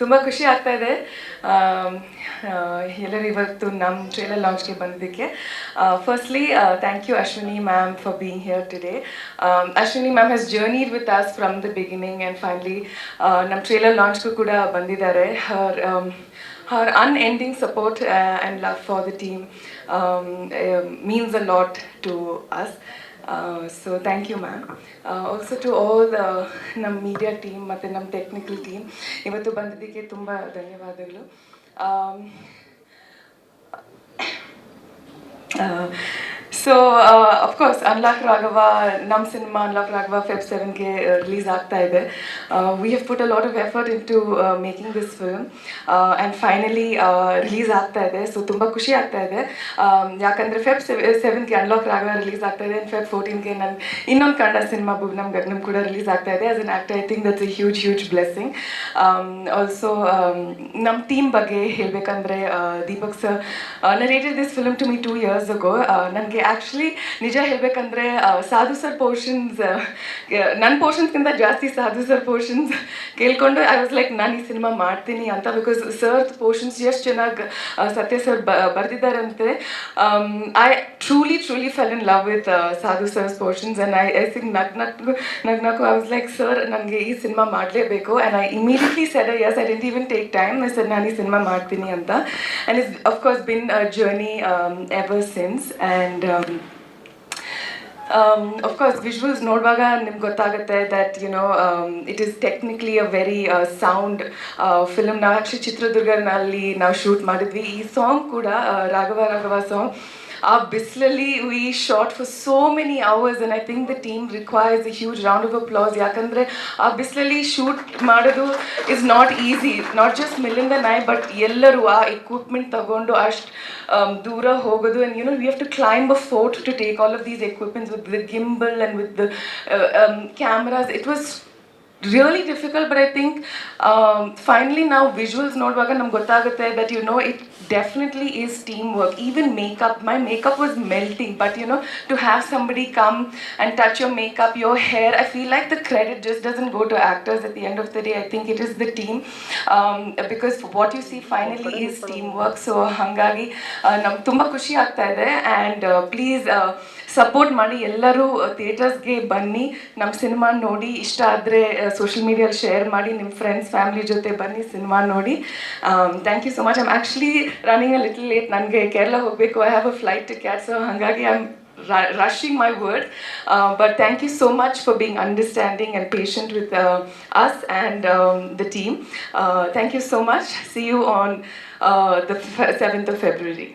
ತುಂಬ ಖುಷಿ ಆಗ್ತಾ ಇದೆ. ಎಲ್ಲರೂ ಇವತ್ತು ನಮ್ಮ ಟ್ರೇಲರ್ ಲಾಂಚ್ಗೆ ಬಂದಿದ್ದಕ್ಕೆ. Firstly thank you Ashwini ma'am for being here today Ashwini ma'am has journeyed with us from the beginning and finally ನಮ್ಮ ಟ್ರೇಲರ್ ಲಾಂಚ್ಗೂ ಕೂಡ ಬಂದಿದ್ದಾರೆ. Her her unending support uh, and love for the team um, um, means a lot to us. Uh, so thank you, ma'am. Uh, also to all the ನಮ್ಮ media team ಮತ್ತು ನಮ್ಮ technical team ಇವತ್ತು ಬಂದಿದ್ದಕ್ಕೆ ತುಂಬ ಧನ್ಯವಾದಗಳು Um, so of course unlock Raghava ನಮ್ಮ cinema unlock Raghava Feb ಸೆವೆನ್ಗೆ release ಆಗ್ತಾ ಇದೆ. We have put a lot of effort in to making this film and finally release ಆಗ್ತಾ ಇದೆ. ಸೊ ತುಂಬ ಖುಷಿ ಆಗ್ತಾ ಇದೆ. ಯಾಕಂದರೆ ಫೆಬ್ ಸೆವೆನ್ಗೆ ಅನ್ಲಾಕ್ ರಾಘವ ರಿಲೀಸ್ ಆಗ್ತಾ ಇದೆ. ಫೆಬ್ ಫೋರ್ಟೀನ್ಗೆ ನನ್ನ ಇನ್ನೊಂದು ಕನ್ನಡ ಸಿನಿಮಾ ಭುವನಂ ಗಗನಂ ಕೂಡ ರಿಲೀಸ್ ಆಗ್ತಾ ಇದೆ. As an actor I think that's a huge huge blessing also ನಮ್ಮ ಟೀಮ್ ಬಗ್ಗೆ ಹೇಳಬೇಕಂದ್ರೆ Deepak sir narrated this film to me two years ago ನನಗೆ ಆ್ಯಕ್ಚುಲಿ ನಿಜ ಹೇಳಬೇಕಂದ್ರೆ ಸಾಧು ಸರ್ ಪೋರ್ಷನ್ಸ್ ನನ್ನ ಪೋರ್ಷನ್ಸ್ಗಿಂತ ಜಾಸ್ತಿ ಸಾಧು ಸರ್ ಪೋರ್ಷನ್ಸ್ ಕೇಳ್ಕೊಂಡು ಐ ವಾಸ್ ಲೈಕ್ ನಾನು ಈ ಸಿನಿಮಾ ಮಾಡ್ತೀನಿ ಅಂತ ಬಿಕಾಸ್ ಸರ್ ಪೋರ್ಷನ್ಸ್ ಎಷ್ಟು ಚೆನ್ನಾಗಿ Sathya sir ಬರೆದಿದ್ದಾರಂತೆ. I truly truly fell in love with Sadhu sir's portions and I I sing ನಗ್ ನಕ್ ನಗ್ ನಕು ಐ ವಾಸ್ ಲೈಕ್ ಸರ್ ನನಗೆ ಈ ಸಿನಿಮಾ ಮಾಡಲೇಬೇಕು. And I immediately said yes I didn't even take time sir ನಾನು ಈ cinema ಮಾಡ್ತೀನಿ ಅಂತ. And is of course been journey ever since and um, of course, visuals ನೋಡುವಾಗ ನಿಮ್ಗೆ ಗೊತ್ತಾಗುತ್ತೆ that you know it is technically a very sound film ನಾವು actually ಚಿತ್ರದುರ್ಗನಲ್ಲಿ ನಾವು ಶೂಟ್ ಮಾಡಿದ್ವಿ. ಈ ಸಾಂಗ್ ಕೂಡ ರಾಘವ ರಾಘವ ಸಾಂಗ್ ಆ ಬಿಸಿಲಲ್ಲಿ we shot for so many hours and I think the team requires a huge round of applause ಯಾಕಂದರೆ ಆ ಬಿಸಿಲಲ್ಲಿ ಶೂಟ್ ಮಾಡೋದು is not easy not just ಮಿಲ್ಲಿಂದ ನೈ ಬಟ್ ಎಲ್ಲರೂ ಆ ಎಕ್ವಿಪ್ಮೆಂಟ್ ತಗೊಂಡು ಅಷ್ಟು ದೂರ ಹೋಗೋದು. And you know we have to climb a fort to take all of these equipments with the gimbal and with the cameras it was really difficult but I think finally ನಾವು visuals ನೋಡುವಾಗ ನಮ್ಗೆ ಗೊತ್ತಾಗುತ್ತೆ that you know it definitely is team work even makeup my makeup was melting but you know to have somebody come and touch your makeup your hair I feel like the credit just doesn't go to actors at the end of the day I think it is the team because what you see finally is team work so ಹಾಗಾಗಿ ನಮ್ಗೆ ತುಂಬ ಖುಷಿ ಆಗ್ತಾ ಇದೆ and please support ಮಾಡಿ ಎಲ್ಲರೂ ಥಿಯೇಟರ್ಸ್ಗೆ ಬನ್ನಿ. ನಮ್ಮ ಸಿನಿಮಾ ನೋಡಿ, ಇಷ್ಟ ಆದರೆ ಸೋಷಿಯಲ್ ಮೀಡಿಯಲ್ಲಿ ಶೇರ್ ಮಾಡಿ ನಿಮ್ಮ ಫ್ರೆಂಡ್ಸ್ ಫ್ಯಾಮಿಲಿ ಜೊತೆ ಬನ್ನಿ ಸಿನಿಮಾ ನೋಡಿ. Thank you so much I'm actually running a little late ನನಗೆ ಕೇರಳ ಹೋಗಬೇಕು. I have a flight to catch ಹಾಗಾಗಿ I am rushing my word but thank you so much for being understanding and patient with us and the team thank you so much see you on the seventh of February